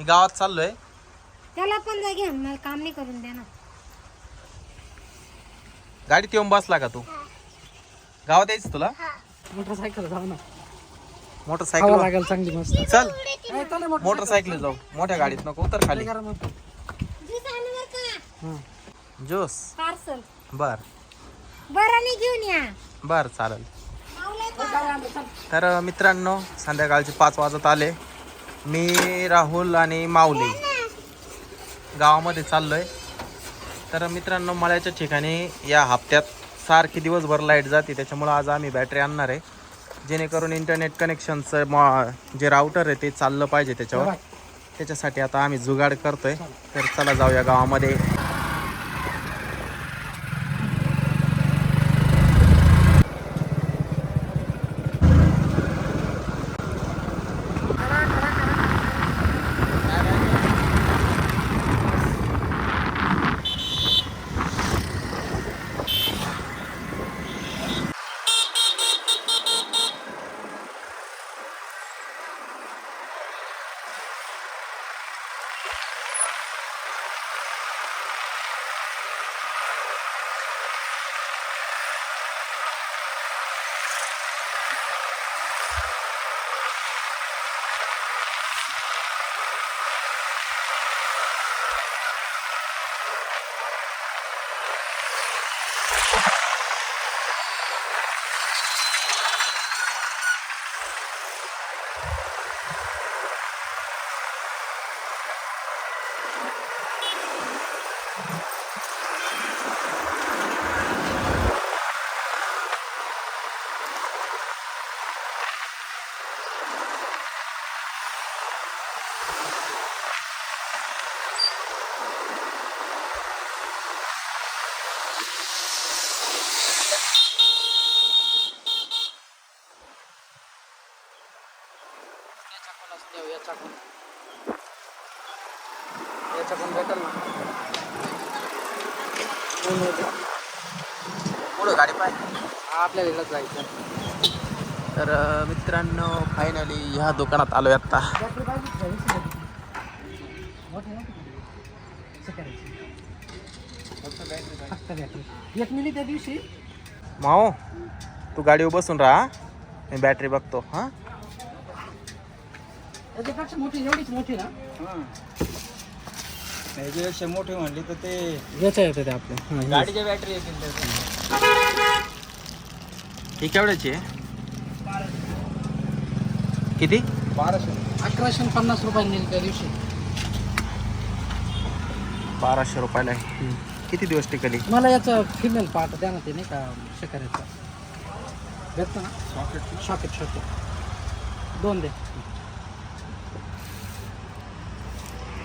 मी गावात चाललोय. त्याला पण जा घेऊन मला काम नाही करून द्या ना. गाडीत येऊन बसला का तू? गावात यायचं तुला? मोटरसायकल जाऊ ना. हवा मोटरसायकल लागेल चांगली मस्त. चल. नाही, चला मोटर- मोटरसायकल. जाऊ. मोठ्या गाडीत नको उतर खाली. करा मग. हं. जोस. पार्सल. बर. बरं नाही घेऊन या. बर चालेल. तर मित्रांनो संध्याकाळचे पाच वाजत आले. मी राहुल आणि माऊली गावामध्ये चाललोय. तर मित्रांनो मळ्याच्या ठिकाणी या हप्त्यात सारखी दिवसभर लाइट जाते. त्याच्यामुळं आज आम्ही बॅटरी आणणार आहे. जेणेकरून इंटरनेट कनेक्शनचं म जे राऊटर आहे ते चाललं पाहिजे त्याच्यावर. त्याच्यासाठी आता आम्ही जुगाड करतोय. तर चला जाऊया गावामध्ये याच्याकडून याच्याकडून भेटेल ना नाही, नाही, ते- आपल्याला इलाच जायचं तर मित्रांनो फायनली ह्या दुकानात आलोय आता बॅटरी पाहिजे का? वीस रुपये. मोठी नव्हती का? असं करायचं. फक्त बॅटरी एक मिनिट त्या दिवशी माओ तू गाडीवर बसून राहा मी बॅटरी बघतो हां मोठी एवढीच मोठी ना मोठे म्हणले तर ते याच्या येते ते आपल्या गाडीच्या बॅटरी येतील ही केवढ्याची? आहे किती? बाराशे. अकराशे पन्नास रुपयांनी नेली त्या दिवशी. बाराशे रुपयाला. आहे किती दिवस टिकली? मला याचं फिमेल पार्ट द्या ना ते नाही का शिकायचं भेटतं ना? सॉकेट शॉकेट शॉकेट दोन दे.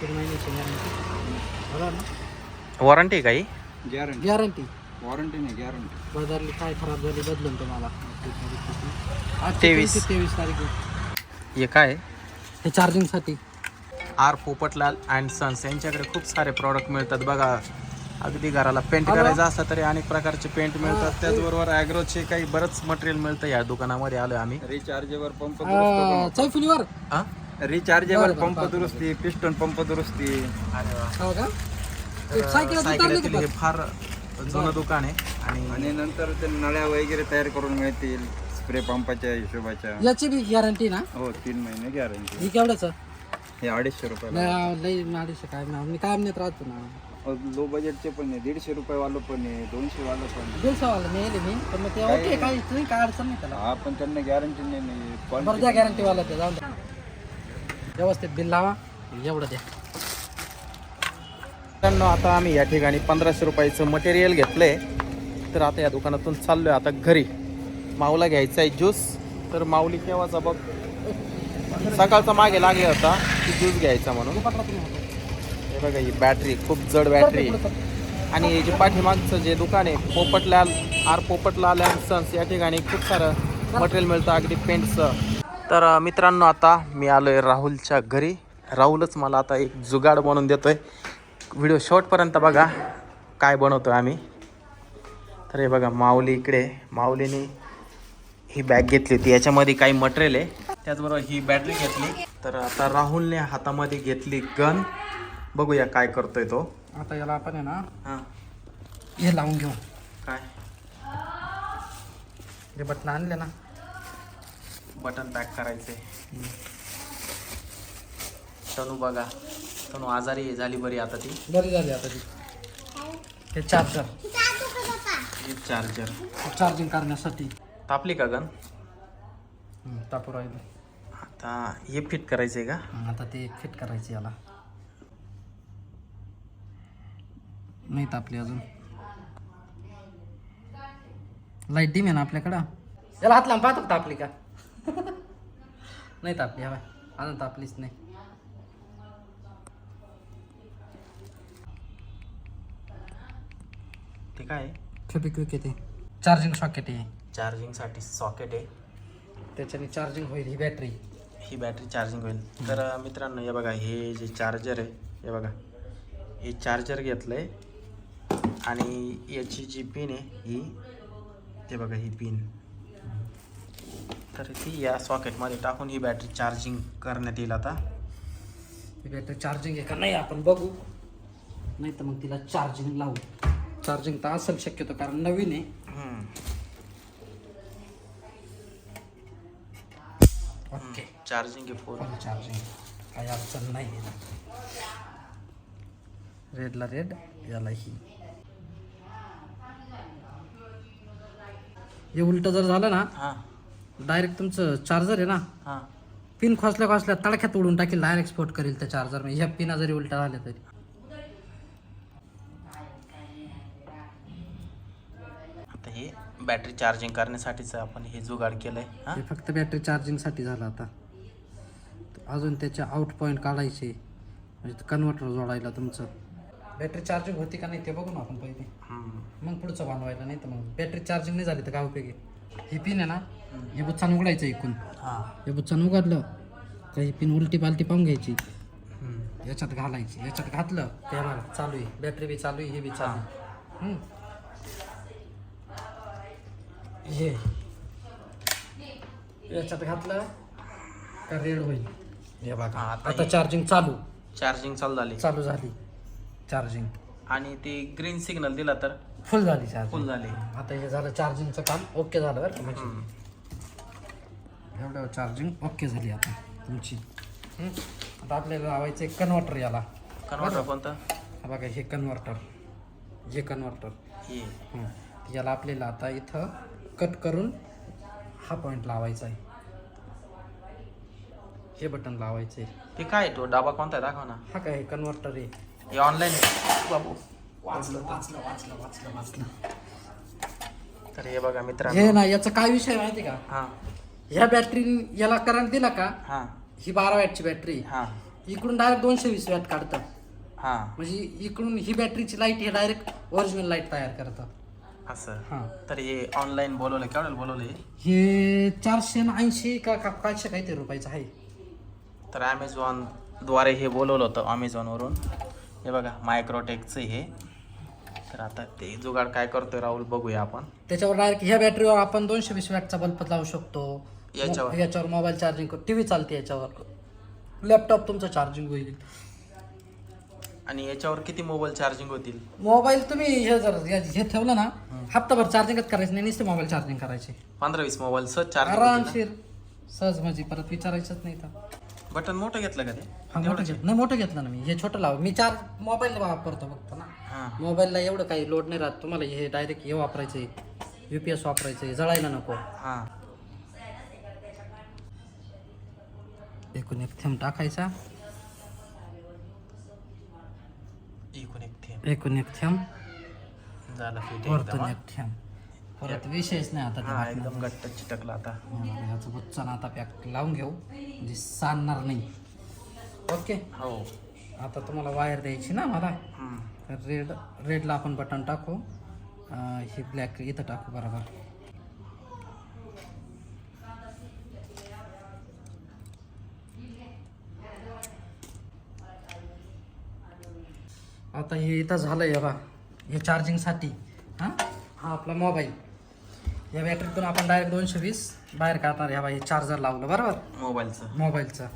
तीन महिन्याची गॅरंटी बरोबर ना. वॉरंटी आहे काही गॅरंटी गॅरंटी वॉरंटी नाही गॅरंटी बदलली काय खराब झाली बदलून तुम्हाला. आज तेवीस. तेवीस तारीख. हे काय? हे चार्जिंगसाठी आर पोपटलाल अँड सन्स यांच्याकडे खूप सारे प्रॉडक्ट मिळतात बघा. अगदी घराला पेंट करायचं असलं तरी अनेक प्रकारचे पेंट मिळतात. त्याचबरोबर ॲग्रोचे काही बरंच मटेरियल मिळतं या दुकानामध्ये आलोय आम्ही. रिचार्जेबल पंप दुरुस्त चैफुलीवर? हां? Rechargeable pump. दुरुस्ती पिस्टन पंप दुरुस्ती. हो का? सायकल हे फार जुनं दुकान आहे. आणि आणि नंतर ते नळ्या वगैरे तयार करून मिळतील स्प्रे पंपाच्या हिशोबाच्या. याची बी गॅरंटी ना? हो तीन महिने गॅरंटी ही केवढ्याचं? हे अडीचशे रुपयाला. लय लय अडीचशे काय ना मी काय नेत राहतो ना. लो बजेटचे पण आहे दीडशे रुपये वालं पण आहे दोनशे वालं पण आहे. दिवसावाला नेले मी पण मग ते ओके काही नाही काय अडचण नाही त्याला. हा पण त्यांना गॅरंटी नाही बरं quality द्या गॅरंटी वाला ते जाऊन द्या. व्यवस्थित बिल लावा एवढं द्या. मित्रांनो आता आम्ही या ठिकाणी पंधराशे रुपयाचं मटेरियल घेतलंय. तर आता या दुकानातून चाललोय आता घरी. माऊला घ्यायचा आहे ज्यूस. तर माऊली केव्हाचा बघ. सकाळचा मागे लागला होता की ज्यूस घ्यायचा म्हणून. हे बघा ही बॅटरी खूप जड बॅटरी आणि हे जे पाठीमागचं जे दुकान आहे Popatlal R Popatlal and sons या ठिकाणी खूप सारं मटेरियल मिळतं अगदी पेंटचं तर मित्रांनो आता मी आलोय राहुलच्या घरी. राहुलच मला आता एक जुगाड बनवून देतोय. व्हिडिओ शेवटपर्यंत बघा काय बनवतोय आम्ही. तर हे बघा माऊली इकडे. माऊलीने ही बॅग घेतली होती. याच्यामध्ये काही मटेरियल आहे. त्याचबरोबर ही बॅटरी घेतली. तर आता राहुलने हातामध्ये घेतली गन बघूया काय करतोय तो. आता याला आपण आहे ना हां. हे लावून घेऊ. काय? हे बटन आणले ना. बटन पॅक करायचे तनू बघा. तनू आजारी झाली बरी आता ती. बरी झाली आता ती. हे चार्जर हे चार्जर चार्जिंग करण्यासाठी. तापली का गन तापू राहिले आता हे फिट करायचं आहे का आता ते फिट करायचे याला. नाही तापली अजून. लाइट डिम आहे ना आपल्याकडं? याला हात लावून पाहतो तापली का? नाही तापली हवा. अजून तापलीच नाही. ते काय? आहे? फेबिक्विक येते चार्जिंग सॉकेट आहे. चार्जिंगसाठी सॉकेट आहे. त्याच्याने चार्जिंग होईल ही बॅटरी ही बॅटरी चार्जिंग होईल. तर अ, मित्रांनो हे बघा हे जे चार्जर आहे हे बघा. हे चार्जर घेतलं आहे आणि याची जी पिन आहे ही ते बघा ही पिन तर ती या सॉकेटमध्ये टाकून ही बॅटरी चार्जिंग करण्यात येईल आता. ही बॅटरी चार्जिंग आहे का? नाही आपण बघू. नाही तर मग तिला चार्जिंग लावू. चार्जिंग तर असेल शक्यतो कारण नवीन आहे. ओके. चार्जिंग आहे फुल चार्जिंग? काही अडचण नाही आहे. रेडला रेड याला ही. हे उलट जर झालं ना हां. डायरेक्ट तुमचं चार्जर आहे ना हां. पिन खोसल्या खोसल्या तडख्यात उडून टाकेल डायरेक्ट स्पोर्ट करेल त्या चार्जर ह्या पिना जरी उलटा झाल्या तरी. बॅटरी चार्जिंग करण्यासाठीच आपण हे जुगाड केलंय हां? हे फक्त बॅटरी चार्जिंगसाठी झालं आता. अजून त्याचे आउट पॉईंट काढायचे. म्हणजे कन्व्हर्टर जोडायला तुमचं. बॅटरी चार्जिंग होती का नाही ते बघू ना आपण पहिले. मग पुढचं बनवायला नाही तर मग. बॅटरी चार्जिंग नाही झाली तर काय उपयोगी ही पिन आहे ना हे बुच्चान उघडायचं एकूण. हां. हे बुच्चान उघडलं का ही पिन उलटी पालटी पाहून घ्यायची. याच्यात घालायची. याच्यात घातलं बघा चालू आहे. बॅटरी बी चालू आहे हे बी चालू आहे. हम्म. हे. याच्यात घातलं का रेड होईल? हे बघा. हा, आता आता चार्जिंग चालू. चार्जिंग चालू झाली. चालू झाली. चार्जिंग आणि ती ग्रीन सिग्नल दिला तर? फुल झाली फुल चार्जिंग झाली. आता हे झालं चार्जिंगचं काम ओके झालं बरं का म्हणजे हम्म. एवढं चार्जिंग ओके झाली आता तुमची. हम्म. आता आपल्याला लावायचं आहे कन्व्हर्टर याला. कन्वर्टर कोणतं? हा बघा हे कन्व्हर्टर हे कन्व्हर्टर हे. याला आपल्याला आता इथं कट करून हा पॉईंट लावायचा आहे. हे बटन लावायचं आहे. ते काय तो? डाबा कोणता आहे? दाखव ना. हा काय हे कन्व्हर्टर आहे. हे ऑनलाईन बाबू. वाचलं वाचलं वाचलं वाचलं वाचलं. तर हे बघा मित्रांनो. हे ना याचा काय विषय आहे माहिती का? हां. ह्या बॅटरी याला करंट दिला का? हां. ही बारा वॅटची बॅटरी हां. इकडून डायरेक्ट दोनशे वीस वॅट काढतं. हां. म्हणजे इकडून ही बॅटरीची लाइट हे डायरेक्ट ओरिजिनल लाइट तयार करतं. असं हां. तर हे ऑनलाईन बोलवलं केवढ्याला बोलवलं हे? हे चारशे ऐंशी का का कायशे काहीतरी रुपयाचं आहे. तर ॲमेझॉनद्वारे हे बोलवलं होतं अमेझॉनवरून हे बघा मायक्रोटेकचं हे. तर आता ते जुगाड काय करतोय राहुल बघूया आपण. त्याच्यावर डायरेक्ट ह्या बॅटरीवर आपण दोनशे वीस वॅटचा बल्ब लावू शकतो. याच्यावर? याच्यावर मोबाईल चार्जिंग टी व्ही चालते याच्यावर. लॅपटॉप तुमचं चार्जिंग होईल. आणि याच्यावर किती मोबाईल चार्जिंग होतील? मोबाईल तुम्ही हे जर हे ठेवलं ना हप्ताभर चार्जिंगच करायचं नाही नुसते मोबाईल चार्जिंग करायचे. पंधरा वीस मोबाईल सहज चार्जिंग आरामशीर. सहज म्हणजे परत विचारायचंच नाही तर. बटन मोठं घेतलं का ते? हा मोठं घेत नाही मोठं घेतलं ना मी. हे छोटं लाव. मी चार मोबाईल वापरतो फक्त ना. हां. मोबाईलला एवढं काही लोड नाही राहत. तुम्हाला हे डायरेक्ट हे वापरायचं आहे यू पी एस वापरायचं आहे जळायला नको. हां. एकूण एक थेंब टाकायचा. एकूण एक थेंब. झालं फिट वरतून एकदम एक थेंब. परत विषयच नाही आता हा एकदम घट्ट चिटकला आता. हा, याचं बुच्चान आता पॅक लावून घेऊ. म्हणजे सांडणार नाही. ओके? हो. आता तुम्हाला वायर द्यायची ना मला. हम्म. तर रेड रेडला आपण बटन टाकू. अं, हे ब्लॅक इथं टाकू बरोबर आता हे इथं झालं आहे बा. हे चार्जिंगसाठी हां? हा आपला मोबाईल या बॅटरीतून आपण डायरेक्ट दोनशे वीस बाहेर काढणार ह्या बाई चार्जर लावलं बरोबर? मोबाईलचं. मोबाईलचं.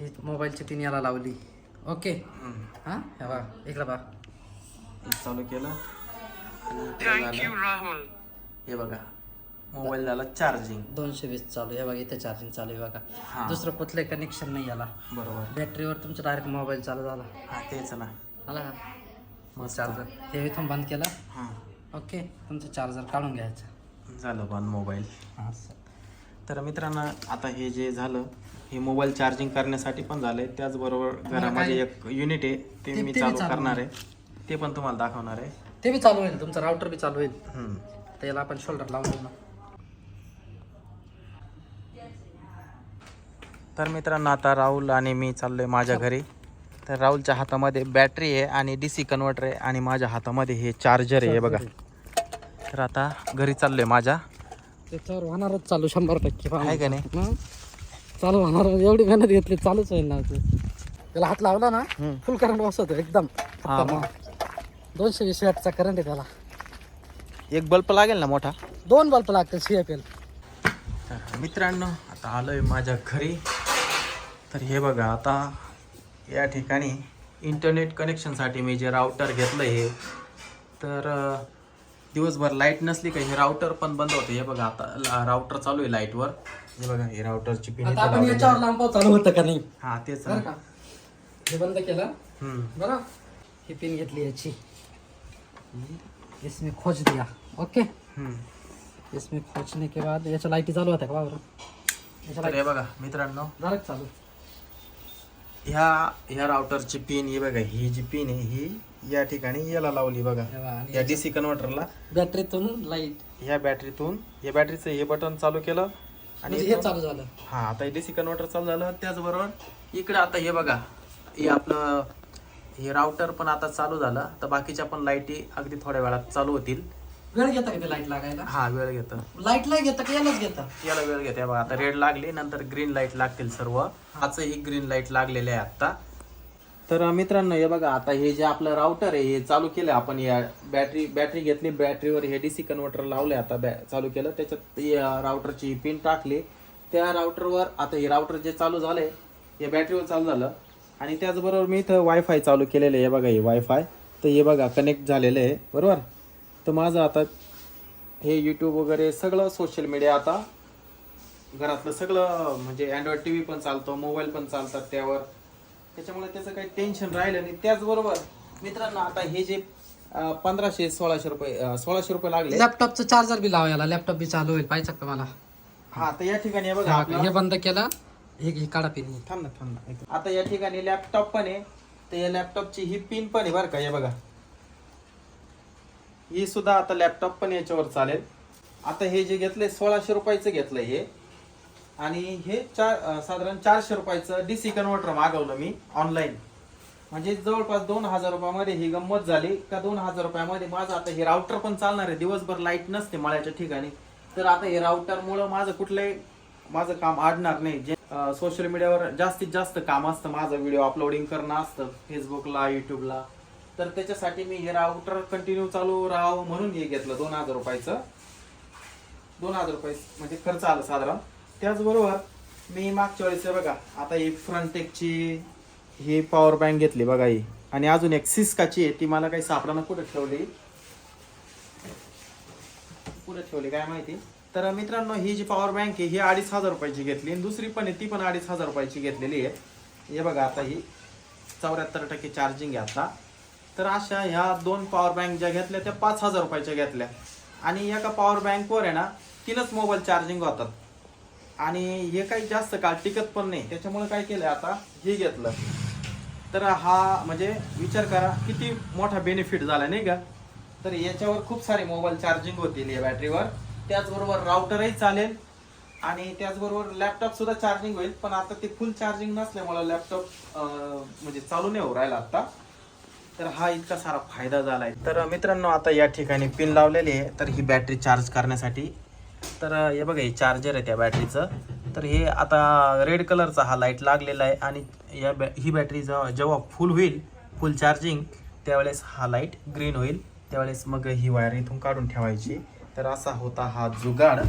ही मोबाईलची पिन याला लावली. ओके? हां? ह्या बा इकडं बा. हे चालू केलं. आणि ते झालं. हे बघा मोबाईल झाला चार्जिंग दोनशे वीस चालू आहे. बघा इथे चार्जिंग चालू आहे हा. बघा दुसरं कुठलंही कनेक्शन नाही याला. बरोबर. बॅटरीवर तुमचं डायरेक्ट मोबाईल चालू झाला. हा तेच ना. आला का? मग चार्जर हे इथून बंद केलं? हां. ओके. तुमचं चार्जर काढून घ्यायचं. झालं पण मोबाईल. असं तर मित्रांनो आता हे जे झालं हे मोबाईल चार्जिंग करण्यासाठी पण झालंय. त्याचबरोबर घरामध्ये एक युनिट आहे ते ते- मी ते चालू करणार आहे. ते पण तुम्हाला दाखवणार आहे. ते बी चालू होईल. तुमचं राउटर बी चालू होईल. हम्म. त्याला आपण शोल्डर लावून देऊ ना. तर मित्रांनो आता राहुल आणि मी चाललोय माझ्या घरी. तर राहुलच्या हातामध्ये बॅटरी आहे आणि डी सी कन्व्हर्टर आहे आणि माझ्या हातामध्ये हे चार्जर आहे हे बघा. तर आता घरी चाललोय माझ्या. त्याच्यावर होणारच चालू शंभर टक्के आहे का नाही? चालू होणार एवढी मेहनत घेतली चालूच होईल ना ते. त्याला हात लावला ना हम्म. फुल करंट बसवतो एकदम. हा मग. दोनशे वीस वॅटचा करंट आहे त्याला. एक बल्ब लागेल ना मोठा? दोन बल्ब लागतात सी एफ एल तर मित्रांनो आता आलोय माझ्या घरी. तर हे बघा आता या ठिकाणी इंटरनेट कनेक्शनसाठी मी जे राउटर घेतलं हे तर दिवसभर लाइट नसली का हे राउटर पण बंद होतं. हे बघा आता राउटर चालू आहे लाईटवर हे बघा हे राउटरची पिन आता आपण याच्यावर लांब चालू होतं का नाही? हा तेच बरं का? हे बंद केलं. हम्म. बरं. ही पिन घेतली याची. इसमें खोच दिया. ओके? हम्म. इसमें खोचने के बाद याच्या लाईटी चालू होत्या का बाबा याच्या तर हे बघा मित्रांनो. झालं का चालू. ह्या ह्या राउटरची पिन ही बघा ही जी पिन आहे ही या ठिकाणी याला लावली बघा. या डी सी कन्व्हर्टरला बॅटरीतून लाइट ह्या बॅटरीतून या बॅटरीचं हे बटन चालू केलं. आणि म्हणजे हे चालू झालं. हा आता डी सी कन्व्हर्टर चालू झालं. त्याचबरोबर इकडे आता हे बघा हे आपलं हे राउटर पण आता चालू झालं. तर बाकीच्या पण लाईटी अगदी थोड्या वेळात चालू होतील. वेळ घेता का ते लाइट लागायला? हा वेळ घेतं. लाईटला घेता का? यालाच घेता. याला वेळ घेते. बघा आता रेड लागली नंतर ग्रीन लाइट लागतील सर्व. ही ग्रीन लाइट लागलेले आहे आता तर मित्रांनो हे बघा आता हे जे आपलं राउटर आहे हे चालू केलं आपण. या बॅटरी बॅटरी घेतली बॅटरीवर हे डीसी कन्व्हर्टर लावले आता बॅ चालू केलं. त्याच्यात या राउटरची पिन टाकली. त्या राउटरवर आता हे राउटर जे चालू झालंय हे बॅटरीवर चालू झालं. आणि त्याचबरोबर मी इथं वायफाय चालू केलेलं आहे. हे बघा हे वायफाय तर हे बघा कनेक्ट झालेलं आहे. बरोबर? तर माझं आता हे यूट्यूब वगैरे सगळं सोशल मीडिया आता घरातलं सगळं म्हणजे अँड्रॉइड टी व्ही पण चालतो मोबाईल पण चालतात त्यावर. त्याच्यामुळे त्याचं काही टेन्शन राहिलं नाही. त्याचबरोबर मित्रांनो आता हे जे पंधराशे सोळाशे रुपये सोळाशे रुपये लागले. लॅपटॉपचं चार्जर बी लावा याला. लॅपटॉप बी चालू होईल. पाहिजे का मला? हा तर या ठिकाणी बघा हे बंद केलं. हे काढा पिन थांब ना थांब ना. आता या ठिकाणी लॅपटॉप पण आहे. तर या लॅपटॉपची ही पिन पण आहे बरं का हे बघा. ही सुद्धा आता लॅपटॉप पण याच्यावर चालेल. आता हे जे घेतलंय सोळाशे रुपयाचं घेतलंय हे. आणि हे चार साधारण चारशे रुपयाचं डी सी कन्व्हर्टर मागवलं मी ऑनलाईन म्हणजे जवळपास दोन हजार रुपयामध्ये ही गंमत झाली. का दोन हजार रुपयामध्ये माझं आता हे राउटर पण चालणार आहे. दिवसभर लाइट नसते मळ्याच्या ठिकाणी. तर आता हे राऊटरमुळं माझं कुठलंही माझं काम आडणार नाही. जे सोशल मीडियावर जास्तीत जास्त काम असतं. माझं व्हिडिओ अपलोडिंग करणं असतं. फेसबुकला युट्यूबला तर त्याच्यासाठी मी हे राऊटर कंटिन्यू चालू राहावं म्हणून हे घेतलं दोन हजार रुपयाचं. दोन हजार रुपये म्हणजे खर्च आला साधारण. त्याचबरोबर मी मागच्या वेळेस बघा आता ही फ्रंटेकची ही पॉवर बँक घेतली बघा ही. आणि अजून एक सिस्काची आहे ती मला काही सापडानं कुठं ठेवली. कुठं ठेवली काय माहिती? तर मित्रांनो ही जी पॉवर बँक आहे ही अडीच हजार रुपयाची घेतली. आणि दुसरी पण आहे ती पण अडीच हजार रुपयाची घेतलेली आहे. हे बघा आता ही चौऱ्याहत्तर टक्के चार्जिंग आहे आता. तर अशा ह्या दोन पॉवर बँक ज्या घेतल्या त्या पाच हजार रुपयाच्या घेतल्या. आणि एका पॉवर बँकवर आहे ना तीनच मोबाईल चार्जिंग होतात. आणि हे काही जास्त काळ टिकत पण नाही. त्याच्यामुळे काय केलं आता हे घेतलं. तर हा म्हणजे विचार करा किती मोठा बेनिफिट झाला नाही का? तर याच्यावर खूप सारे मोबाईल चार्जिंग होतील या बॅटरीवर त्याचबरोबर राउटरही चालेल. आणि त्याचबरोबर लॅपटॉपसुद्धा चार्जिंग होईल. पण आता ते फुल चार्जिंग नसल्यामुळे लॅपटॉप म्हणजे चालू नाही होऊ राहिला आत्ता. तर हा इतका सारा फायदा झाला आहे तर मित्रांनो आता या ठिकाणी पिन लावलेली आहे. तर ही बॅटरी चार्ज करण्यासाठी. तर हे बघा हे चार्जर आहे त्या बॅटरीचं तर हे आता रेड कलरचा हा लाइट लागलेला आहे आणि या बॅ ही बॅटरी जेव्हा जेव्हा फुल होईल फुल चार्जिंग त्यावेळेस हा लाइट ग्रीन होईल. त्यावेळेस मग ही वायर इथून काढून ठेवायची. तर असा होता हा जुगाड.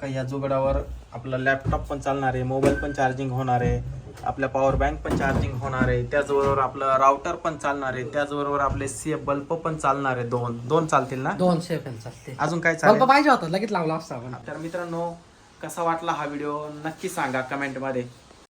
का या जुगाडावर आपला लॅपटॉप पण चालणार आहे मोबाईल पण चार्जिंग होणार आहे. आपल्या पॉवर बँक पण चार्जिंग होणार आहे. त्याचबरोबर आपलं राउटर पण चालणार आहे. त्याचबरोबर आपले सी बल्ब पण चालणार आहे. दोन दोन चालतील ना? दोनशे एफ एल चालते अजून काय बल्ब चालेल? पाहिजे होता. लगेच लावला असता आपण. तर मित्रांनो कसा वाटला हा व्हिडिओ नक्की सांगा कमेंटमध्ये